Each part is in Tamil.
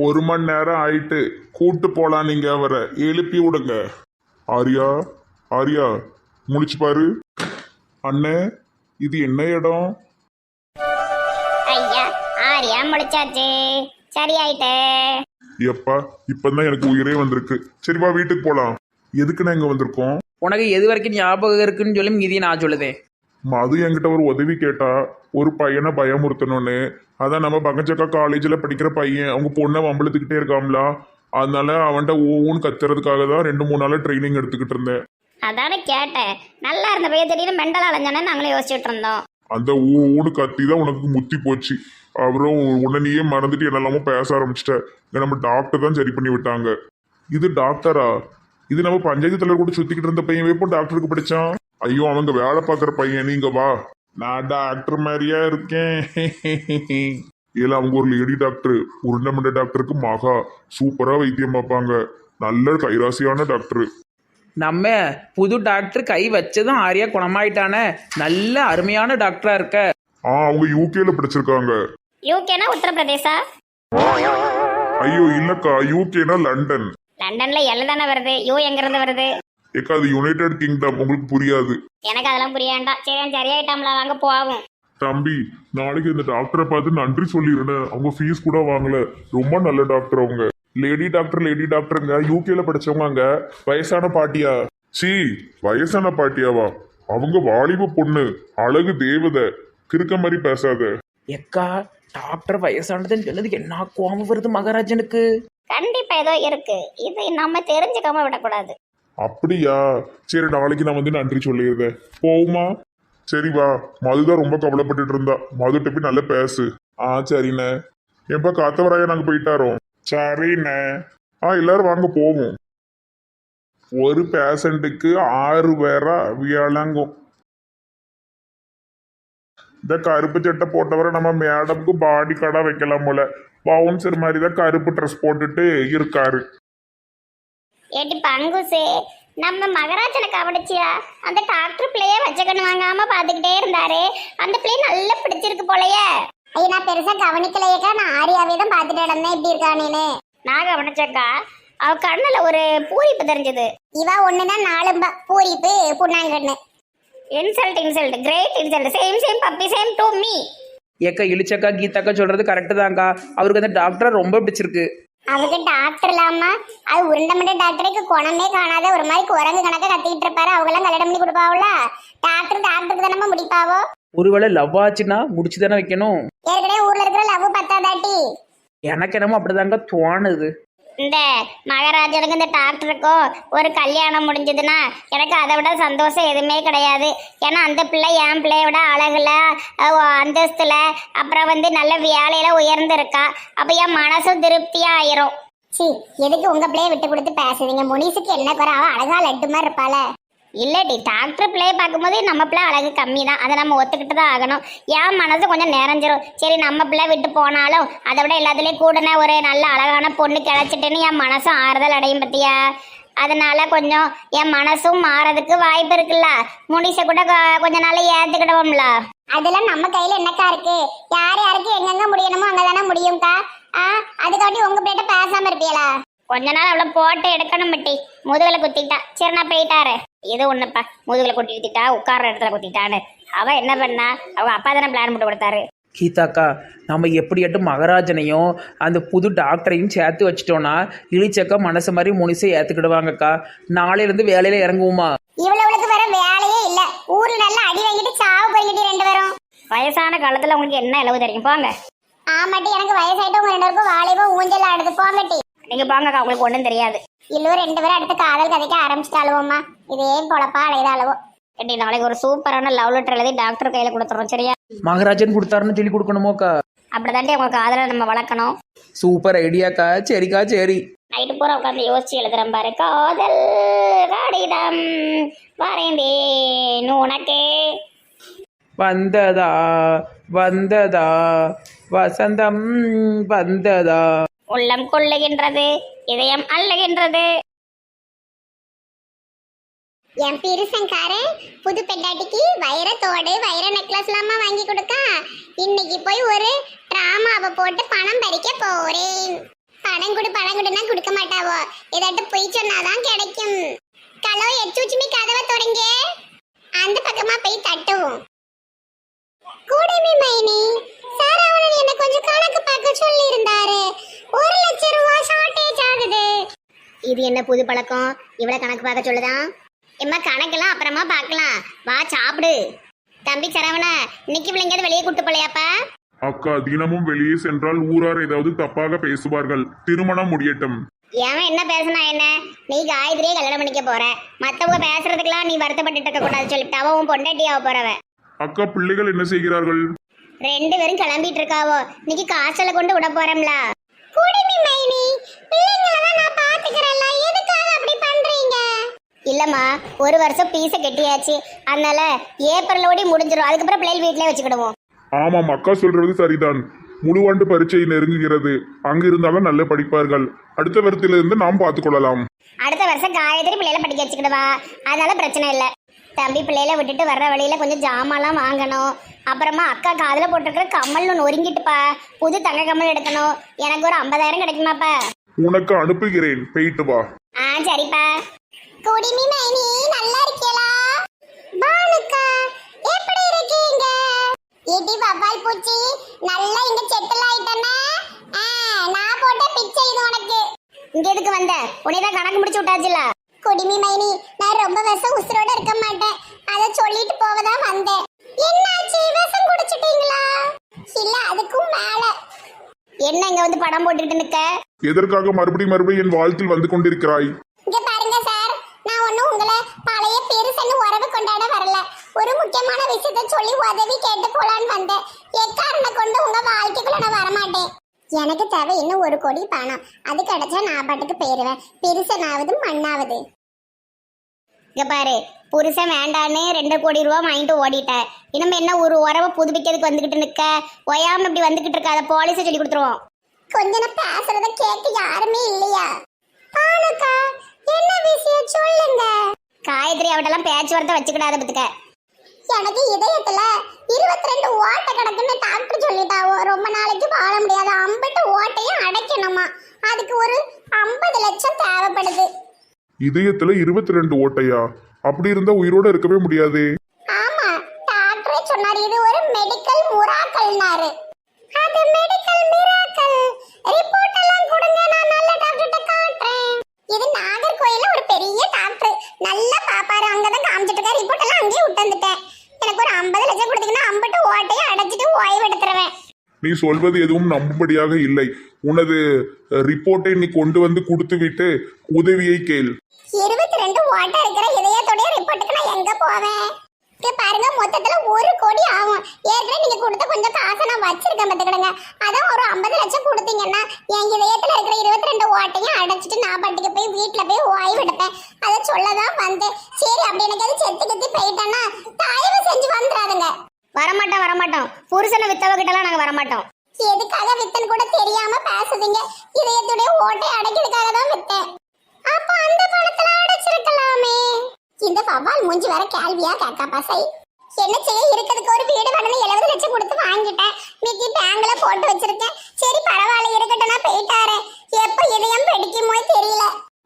ஒரு மணி நேரம் ஆயிட்டு கூட்டு போலாம் நீங்க அவரை. எழுப்பி விடுங்க. ஆரியா ஆரியா முழிச்சு பாரு. அண்ணே இது என்ன இடம்? ஐயா ஆரியா முடிச்சாச்சு சரியாயிட்டு எப்பா இப்பதான் எனக்கு உயிரே வந்திருக்கு. சரி வா வீட்டுக்கு போலாம். எதுக்குண்ணே இங்க வந்திருக்கோம்? உனக்கு எது வரைக்கும் ஞாபகம் இருக்குன்னு சொல்லி மீதியை நான் சொல்லுதேன் மது என்கிட்ட ஒரு உதவி கேட்டா ஒரு பையனை பயமுறுத்தணும்னு அதான் நம்ம பங்கச்சக்கா காலேஜில் படிக்கிற பையன். அவங்க பொண்ணை வம்பளத்துக்கிட்டே இருக்காம்ல. அதனால அவன்கிட்ட ஊன்னு கத்துறதுக்காக தான் ரெண்டு மூணு நாள் ட்ரைனிங் எடுத்துக்கிட்டு இருந்தேன். அதானே கேட்டேன். நல்லா இருந்த பையன் திடீர்னு மெண்டல் அலைஞ்சானே நாங்களும் யோசிச்சுட்டு இருந்தோம் அந்த ஊ கத்தி தான் உனக்கு முத்தி போச்சு. அப்புறம் உடனேயே மறந்துட்டு என்னெல்லாமோ பேச ஆரம்பிச்சிட்ட. இங்க நம்ம டாக்டர் தான் சரி பண்ணி விட்டாங்க. இது டாக்டரா இது நம்ம பஞ்சாயத்து தலைவர் கூட சுத்திக்கிட்டு இருந்த பையன். எப்போ டாக்டருக்கு படிச்சான்? ஐயோ அவங்க வேலை பார்க்குற பையன். நீங்க வா. நான் டாக்டர் மாதிரியா இருக்கேன். இல்ல அவங்க ஒரு லேடி டாக்டர் உருண்டமண்ட டாக்டருக்கு மகா சூப்பரா வைத்தியம் பார்ப்பாங்க. நல்ல கைராசியான டாக்டர் நம்ம புது டாக்டர் கை வச்சதும் ஆரியா குணமாயிட்டானே. நல்ல அருமையான டாக்டரா இருக்க. ஆ அவங்க யூகேல படிச்சிருக்காங்க. யூகேனா உத்தரப்பிரதேசா? ஐயோ இல்லக்கா யூகேனா லண்டன். லண்டன்ல எல்லை தானே வருது. யூ எங்கிருந்து வருது? ஏக்கா அது யுனைடெட் கிங்டம் உங்களுக்கு புரியாது. எனக்கு அதெல்லாம் புரியாண்டா சரி சரியாயிட்டாம்ல. வாங்க போவோம். தம்பி நாளைக்கு இந்த டாக்டரை பார்த்து நன்றி சொல்லிடுறேன் அவங்க ஃபீஸ் கூட வாங்கல. ரொம்ப நல்ல டாக்டர் அவங்க. லேடி டாக்டர் லேடி டாக்டருங்க யூகேல படிச்சவங்க அங்க. வயசான பாட்டியா? சீ வயசான பாட்டியாவா? அவங்க வாலிப பொண்ணு. அழகு தேவதை. கிறுக்க மாதிரி பேசாத. எக்கா டாக்டர் வயசானதுன்னு சொன்னதுக்கு என்ன கோபம் வருது மகாராஜனுக்கு? கண்டிப்பா ஏதோ இருக்கு. இது நம்ம தெரிஞ்சுக்காம விடக்கூடாது. அப்படியா? சரி நாளைக்கு நான் வந்து நன்றி சொல்லிடுறேன். போகுமா சரி வா. மதுதான் ரொம்ப கவலைப்பட்டுட்டு இருந்தா. மதுட்ட போய் நல்லா பேசு. ஆ சரிண்ணே. எப்ப காத்தவராய நாங்க போயிட்டாரோ? சரிண்ணே. ஆ எல்லாரும் வாங்க போவோம். ஒரு பேஷண்ட்டுக்கு ஆறு பேரா விளங்கும் இந்த கருப்பு சட்டை போட்டவரை நம்ம மேடம்க்கு பாடி கடை வைக்கலாம் போல. பவுன்சர் மாதிரி தான் கருப்பு ட்ரெஸ் போட்டுட்டு இருக்காரு. ஏட்டி பங்குசு? நம்ம மகராஜனை கவனிச்சியா? அந்த டாக்டர் பிள்ளைய வச்சக்கண்ணு வாங்காம பாத்துக்கிட்டே இருந்தாரு. அந்த பிள்ளை நல்லா பிடிச்சிருக்கு போலயே. ஐயா நான் பெருசா கவனிக்கலையேக்கா. நான் ஆரியாவே தான் பாத்துட்டு இருந்தேன் இப்படி இருக்கானேன்னு நான்? கவனிச்சக்கா அவ கண்ணுல ஒரு பூரிப்பு தெரிஞ்சது. இவ ஒண்ணுதான் நாலு பூரிப்பு புண்ணாங்கண்ணு. Insult insult great insult same same puppy same to me ஏக்கா இழிச்சக்கா கீதாக்கா சொல்றது கரெக்டு தான்க்கா. அவருக்கு அந்த டாக்டரை ரொம்ப பிடிச்சிருக்கு. அவருக்கு டாக்டர் இல்லாம அது உருண்டமண்ட டாக்டருக்கு குணமே காணாத ஒரு மாதிரி குரங்கு கணக்க கத்திக்கிட்டு இருப்பாரு. அவங்க எல்லாம் கல்யாணம் பண்ணி கொடுப்பாவுல? டாக்டர் டாக்டருக்கு தானே முடிப்பாவோ? ஒருவேளை லவ் ஆச்சுன்னா முடிச்சு தானே வைக்கணும். ஏற்கனவே ஊர்ல இருக்கிற லவ் பத்தாதாட்டி. எனக்கு என்னமோ அப்படிதாங்க தோணுது. இந்த மகாராஜனுக்கு இந்த டாக்டருக்கும் ஒரு கல்யாணம் முடிஞ்சதுன்னா எனக்கு அதை விட சந்தோஷம் எதுவுமே கிடையாது. ஏன்னா அந்த பிள்ளை என் பிள்ளைய விட அழகுல அந்தஸ்தில் அப்புறம் வந்து நல்ல வேலையில் உயர்ந்திருக்கா. அப்போ என் மனசும் திருப்தியாக ஆயிரும் சி எதுக்கு உங்கள் பிள்ளைய விட்டு கொடுத்து பேசுறீங்க? முனிசுக்கு என்ன குறை? அவள் அழகா லட்டு மாதிரி இருப்பாள. இல்லடி டாக்டர் பிள்ளைய பார்க்கும்போது நம்ம பிள்ளை அழகு கம்மி தான் அதை நம்ம ஒத்துக்கிட்டு தான் ஆகணும். என் மனசு கொஞ்சம் நிறைஞ்சிரும். சரி நம்ம பிள்ளை விட்டு போனாலும் அதை விட எல்லாத்துலேயும் கூடன ஒரு நல்ல அழகான பொண்ணு கிடச்சிட்டுன்னு என் மனசும் ஆறுதல் அடையும் பத்தியா? அதனால கொஞ்சம் என் மனசும் மாறதுக்கு வாய்ப்பு இருக்குல்ல? முனிச கூட கொஞ்ச நாள் ஏத்துக்கிடுவோம்ல? அதெல்லாம் நம்ம கையில என்னக்கா இருக்கு? யார் யாருக்கு எங்கெங்க முடியணுமோ அங்கதானே முடியும்க்கா. ஆ அதுக்காட்டி உங்க பேட்ட பேசாம இருப்பீங்களா கொஞ்ச நாள் அவளை போட்டு எடுக்கணும் மட்டி முதுகுல குத்திட்டா. சரி நான் போயிட்டாரு இது ஒண்ணுப்பா. முதுகுல குத்திட்டா உட்கார்ற இடத்துல குத்திட்டான்னு. அவ என்ன பண்ணா? அவங்க அப்பா தானே பிளான் போட்டு கொடுத்தாரு. கீதாக்கா நம்ம எப்படியாட்டும் மகாராஜனையும் அந்த புது டாக்டரையும் சேர்த்து வச்சிட்டோன்னா இழிச்சக்கா மனசு மாதிரி முனிசை ஏற்றுக்கிடுவாங்கக்கா நாளையிலேருந்து வேலையில் இறங்குவோமா? இவ்வளவுக்கு வேற வேலையே இல்ல. ஊர்ல நல்லா அடி வாங்கிட்டு சாவு போய்கிட்டு ரெண்டு பேரும். வயசான காலத்துல உங்களுக்கு என்ன இளவு தெரியும்? போங்க. ஆமாட்டி எனக்கு வயசாயிட்டு உங்க ரெண்டு பேருக்கும் வாலிபம் ஊஞ்சல் ஆடுது. போங்கட்டி நீங்க போங்கக்கா உங்களுக்கு ஒண்ணும் தெரியாது. இல்லோ ரெண்டு பேரும் அடுத்து காதல் கதைக்க ஆரம்பிச்சிட்டாளுவோம்மா. இதே பொழப்பா அழைதாளுவோ ஏட்டி நாளைக்கு ஒரு சூப்பரான லவ் லெட்டர் எழுதி டாக்டர் கையில கொடுத்துறோம் சரியா? மகாராஜன் கொடுத்தாருன்னு சொல்லி கொடுக்கணுமோக்கா அப்படிதாண்டி உங்க காதலை நம்ம வளர்க்கணும். சூப்பர் ஐடியாக்கா சரிக்கா சரி. நைட்டு பூரா உட்காந்து யோசிச்சு எழுதுறேன் பாரு. காதல் காடிடம் வரைந்தேன் உனக்கு. வந்ததா வந்ததா வசந்தம் வந்ததா. உள்ளம் கொள்ளுகின்றது இதயம் அள்ளுகின்றது. என் பெருசங்காரன் புது பெண்டாட்டிக்கு வைர தோடு வைர நெக்லஸ் எல்லாமா வாங்கி கொடுக்க. இன்னைக்கு போய் ஒரு டிராமாவை போட்டு பணம் பறிக்க போறேன். பணம் கொடு பணம் கொடுனா கொடுக்க மாட்டாவோ? ஏதாட்டும் பொய் சொன்னாதான் கிடைக்கும். கலோ எச்சூச்சுமி கதவை தொடங்க அந்த பக்கமா போய் தட்டுவோம் கூடமி மைனி சார் அவனன் என்ன கொஞ்சம் கணக்கு பார்க்க சொல்லி இருந்தாரு ஒரு லட்சம் ரூபாய் ஷார்டேஜ் ஆகுது இது என்ன புது பழக்கம்? இவ்வளவு கணக்கு பார்க்க சொல்லுதான் எம்மா கணக்கெல்லாம் அப்புறமா பார்க்கலாம். வா சாப்பிடு. தம்பி சரவண இன்னைக்கு பிள்ளைங்க வெளியே கூட்டு போலையாப்பா? அக்கா தினமும் வெளியே சென்றால் ஊரார் ஏதாவது தப்பாக பேசுவார்கள். திருமணம் முடியட்டும். ஏன் என்ன பேசினா என்ன? நீ காயத்ரியே கல்யாணம் பண்ணிக்க போற. மத்தவங்க பேசுறதுக்கெல்லாம் நீ வருத்தப்பட்டு இருக்க கூடாது சொல்லிட்டு அவன் உன் போறவ. அக்கா பிள்ளைகள் என்ன செய்கிறார்கள்? ரெண்டு பேரும் கிளம்பிட்டு இருக்காவோ? இன்னைக்கு காய்ச்சல கொண்டு விட போறோம்ல. குடிமி மைனி. இல்லம்மா ஒரு வருஷம் பீஸ கட்டியாச்சு. அதனால ஏப்ரல் ஓடி முடிஞ்சிரும். அதுக்கப்புறம் பிள்ளைகள் வீட்லயே வச்சுக்கிடுவோம். ஆமாம் அக்கா சொல்றது சரிதான். முழுவாண்டு பரீட்சை நெருங்குகிறது. அங்கு இருந்தாலும் நல்ல படிப்பார்கள். அடுத்த வருத்திலிருந்து நாம் பார்த்துக்கொள்ளலாம். அடுத்த வருஷம் காயத்ரி பிள்ளைகளை படிக்க வச்சுக்கிடுவா. அதனால பிரச்சனை இல்லை. தம்பி பிள்ளைகளை விட்டுட்டு வர்ற வழியில கொஞ்சம் ஜாமான்லாம் வாங்கணும். அப்புறமா அக்கா காதுல போட்டிருக்கிற கம்மல் ஒன்று ஒருங்கிட்டுப்பா. புது தங்க கம்மல் எடுக்கணும். எனக்கு ஒரு ஐம்பதாயிரம் கிடைக்குமாப்பா. உனக்கு அனுப்புகிறேன். போயிட்டு வா. ஆ சரிப்பா. குடிமி மைனி நல்லா இருக்கீங்களா பானுக்கா எப்படி இருக்கீங்க? ஏடி பப்பால் பூச்சி நல்லா இங்க செட்டில் ஆயிட்டனே? நான் போட்ட பிச்சை இது உனக்கு. இங்க எதுக்கு வந்த? உன்னைதான் கணக்கு முடிச்சு விட்டாச்சுல. குடிமி மைனி நான் ரொம்ப வருஷம் உசுரோட இருக்க மாட்டேன். அத சொல்லிட்டு போவதா வந்தேன். என்னாச்சு? விஷம் குடிச்சிட்டீங்களா? இல்ல அதுக்கும் மேல. என்ன இங்க வந்து படம் போட்டுட்டு நிக்க? எதற்காக மறுபடியும் மறுபடியும் என் வாழ்த்தில் வந்து கொண்டிருக்கிறாய்? இங்க பாருங்க சார் நான் ஒண்ணும் உங்களை பழைய பெருசன்னு உறவு கொண்டாட வரல. ஒரு முக்கியமான விஷயத்த சொல்லி உதவி கேட்டு போலான்னு வந்தேன். எக்காரண கொண்டு உங்க வாழ்க்கைக்குள்ள நான் வரமாட்டேன். எனக்கு தேவை இன்னும் ஒரு கோடி பணம். அது கிடைச்சா நான் பாட்டுக்கு போயிருவேன். பெருசனாவது மண்ணாவது. இங்க பாரு புருஷன் வேண்டான்னு ரெண்டு கோடி ரூபா வாங்கிட்டு ஓடிட்டேன் இனிமே என்ன ஒரு உறவை புதுப்பிக்கிறதுக்கு வந்துகிட்டு நிக்க ஒயாம இப்படி வந்துகிட்டு இருக்காத போலீஸை சொல்லி கொடுத்துருவோம். கொஞ்ச நேரம் பேசுறத கேட்க யாருமே இல்லையா? பானுக்கா என்ன விஷயம் சொல்லுங்க? காயத்ரி அவட்டெல்லாம் பேச்சுவார்த்தை வச்சுக்கிடாத பத்துக்க. எனக்கு இதயத்துல இருபத்தி ரெண்டு ஓட்டை கிடக்குன்னு டாக்டர் சொல்லிட்டாவோ? ரொம்ப நாளைக்கு வாழ முடியாது ஐம்பட்டு ஓட்டையும் அடைக்கணுமா? அதுக்கு ஒரு ஐம்பது லட்சம் தேவைப்படுது. இதயத்துல இருபத்தி ரெண்டு ஓட்டையா? அப்படி இருந்தா உயிரோட இருக்கவே முடியாதே. ஆமா டாக்டரே சொன்னாரு இது ஒரு மெடிக்கல் முராக்கல்னாரு அது மெடிக்கல் மிராக்கல் ரிப்போர்ட் எல்லாம் கொடுங்க நான் நல்ல டாக்டர்கிட்ட காட்டுறேன் இது நாகர்கோயில்ல ஒரு பெரிய டாக்டர் நல்லா பாப்பாரு அங்கதான் காமிச்சிட்டு இருக்காரு ரிப்போர்ட் எல்லாம் அங்கேயே விட்டு வந்துட்டேன் எனக்கு ஒரு ஐம்பது லட்சம் கொடுத்தீங்கன்னா ஐம்பட்டு ஓட்டையை அடைச்சிட்டு ஓய்வு எடுத்துருவேன் நீ சொல்வது எதுவும் நம்பும்படியாக இல்லை. உனது ரிப்போர்ட்டை நீ கொண்டு வந்து கொடுத்து விட்டு உதவியை கேள். இருபத்தி ரெண்டு ஓட்டை இருக்கிற இதயத்துடைய ரிப்போர்ட்டுக்கு நான் எங்க போவேன்? இங்க பாருங்க மொத்தத்துல ஒரு கோடி ஆகும். ஏற்கனவே நீங்க கொடுத்த கொஞ்சம் காசை நான் வச்சிருக்கேன் பாத்துக்கிடுங்க அதான் ஒரு ஐம்பது லட்சம் கொடுத்தீங்கன்னா என் இதயத்துல இருக்கிற இருபத்தி ரெண்டு ஓட்டையும் அடைச்சிட்டு நான் பாட்டுக்கு போய் வீட்டுல போய் ஓய்வு எடுப்பேன். அதை சொல்லதான் வந்தேன். சரி அப்படி எனக்கு எது செத்து கத்தி போயிட்டேன்னா தயவு செஞ்சு வந்துடாதுங்க. வரமாட்டோம் வரமாட்டோம் புருஷனை வித்தவ கிட்டலாம் நாங்க வரமாட்டோம். எதுக்காக வித்தன் கூட தெரியாம பேசுதீங்க. இதயத்துடைய ஓட்டை அடைக்கிறதுக்காக தான் வித்தேன். அப்ப அந்த பணத்துல அடைச்சிருக்கலாமே. இந்த வவ்வால் மூஞ்சி வேற கேள்வியா கேட்கா பசை. என்ன செய்ய இருக்கிறதுக்கு ஒரு வீடு வேணும்னு எழுபது லட்சம் கொடுத்து வாங்கிட்டேன். மிக்கி பேங்க்ல போட்டு வச்சிருக்கேன். சரி பரவாயில்ல இருக்கட்டும் நான் போயிட்டாரு எப்ப இதயம் வெடிக்குமோ தெரியல.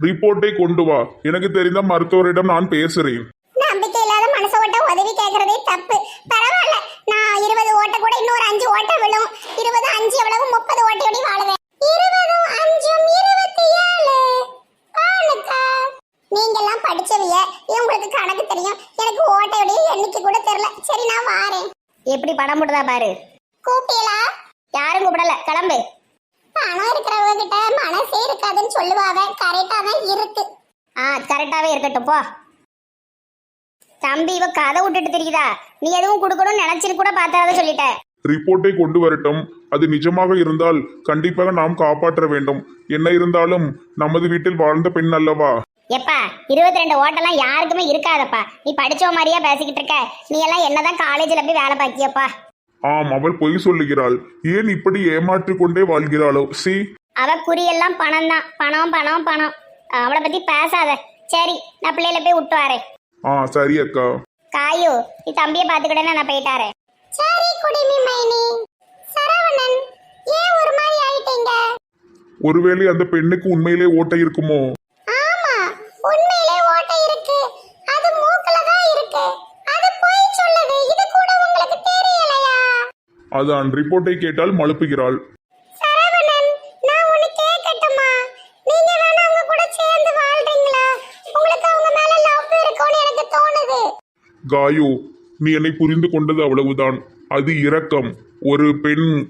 ரிப்போர்ட்டை கொண்டு வா. எனக்கு தெரிந்த மருத்துவரிடம் நான் பேசுறேன் நம்பிக்கை இல்லாத மனச ஓட்ட உதவி கேட்கறதே தப்பு பரவாயில்ல நான் இருபது ஓட்ட கூட இன்னொரு அஞ்சு ஓட்ட விழும். இருபது அஞ்சு எவ்வளவு முப்பது ஓட்டையோட வாழுவேன். இருபதும் அஞ்சும் இருபத்தி ஏழு. நீங்க எல்லாம் படிச்சவிய உங்களுக்கு கணக்கு தெரியும். எனக்கு ஓட்டையோடைய எண்ணிக்கை கூட தெரியல. சரி நான் வாரேன். எப்படி படம் போடுதா பாரு. கூப்பிட்டீங்களா? யாரும் கூப்பிடல. கிளம்பு. பணம் இருக்கிறவங்க கிட்ட மனசே இருக்காதுன்னு சொல்லுவாங்க கரெக்டா தான் இருக்கு. ஆ கரெக்டாவே இருக்கட்டும். போ. தம்பி இவ கதை விட்டுட்டு தெரியுதா? நீ எதுவும் கொடுக்கணும்னு நினைச்சிட்டு கூட பார்த்தாத சொல்லிட்ட. ரிப்போர்ட்டை கொண்டு வரட்டும். அது நிஜமாக இருந்தால் கண்டிப்பாக நாம் காப்பாற்ற வேண்டும். என்ன இருந்தாலும் நமது வீட்டில் வாழ்ந்த பெண் அல்லவா? எப்பா இருபத்தி ரெண்டு ஓட்டெல்லாம் யாருக்குமே இருக்காதப்பா. நீ படிச்ச மாதிரியா பேசிக்கிட்டு இருக்க. நீ எல்லாம் என்னதான் காலேஜ்ல போய் வேலை பார்க்கியப்பா ஆம் அவள் பொய் சொல்லுகிறாள். ஏன் இப்படி ஏமாற்றிக் கொண்டே வாழ்கிறாளோ? சி. அவ குறியெல்லாம் பணம் தான் பணம் பணம் பணம். அவளை பத்தி பேசாத. சரி நான் பிள்ளையில போய் விட்டு வரேன். ஆ சரி அக்கா. காயு நீ தம்பியை பாத்துக்கிட்டே நான் போயிட்டாரேன் சரி குடிமி மைனி. சரவணன் ஏன் ஒரு மாதிரி ஆயிட்டீங்க? ஒருவேளை அந்த பெண்ணுக்கு உண்மையிலே ஓட்டை இருக்குமோ? ஆமா உண்மையிலே ஓட்டை இருக்கு. அது மூக்குல தான் இருக்கு. அது போய் சொல்லுது. இது கூட உங்களுக்கு தெரியலையா? அதான் ரிப்போர்ட்டை கேட்டால் மழுப்புகிறாள். காயோ நீ என்னை புரிந்து கொண்டது அவ்வளவுதான். அது இரக்கம். ஒரு பெண்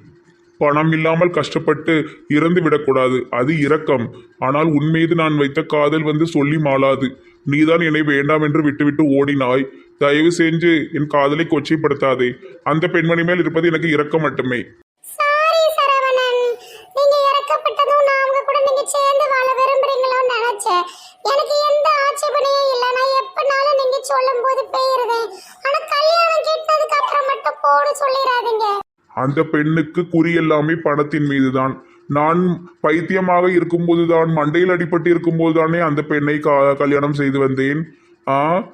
பணம் இல்லாமல் கஷ்டப்பட்டு இறந்து விடக்கூடாது. அது இரக்கம். ஆனால் உன்மீது நான் வைத்த காதல் வந்து சொல்லி மாளாது. நீதான் என்னை வேண்டாம் என்று விட்டுவிட்டு ஓடினாய். தயவு செஞ்சு என் காதலை கொச்சைப்படுத்தாதே. அந்த பெண்மணி மேல் இருப்பது எனக்கு இரக்கம் மட்டுமே. மட்டும் சொல்லிடாதீங்க அந்த பெண்ணுக்கு குறி எல்லாமே பணத்தின் மீதுதான். நான் பைத்தியமாக இருக்கும்போதுதான் மண்டையில் அடிபட்டு இருக்கும்போதுதானே அந்த பெண்ணை கா- கல்யாணம் செய்து வந்தேன். ஆ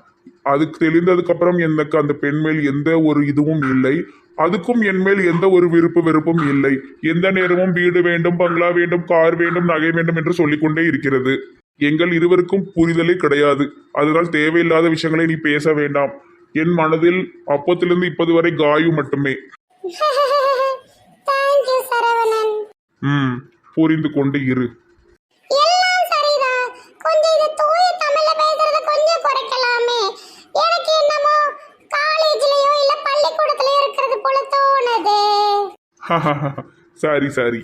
அதுக்கு தெளிந்ததுக்கு அப்புறம் எனக்கு அந்த பெண் மேல் எந்த ஒரு இதுவும் இல்லை. அதுக்கும் என் மேல் எந்த ஒரு விருப்பு வெறுப்பும் இல்லை. எந்த நேரமும் வீடு வேண்டும் பங்களா வேண்டும் கார் வேண்டும் நகை வேண்டும் என்று சொல்லிக்கொண்டே இருக்கிறது. எங்கள் இருவருக்கும் புரிதலே கிடையாது. அதனால் தேவையில்லாத விஷயங்களை நீ பேச வேண்டாம். என் மனதில் அப்போத்திலிருந்து இப்போது வரை காயு மட்டுமே. ம் புரிந்து கொண்டு இரு. சரி சரி.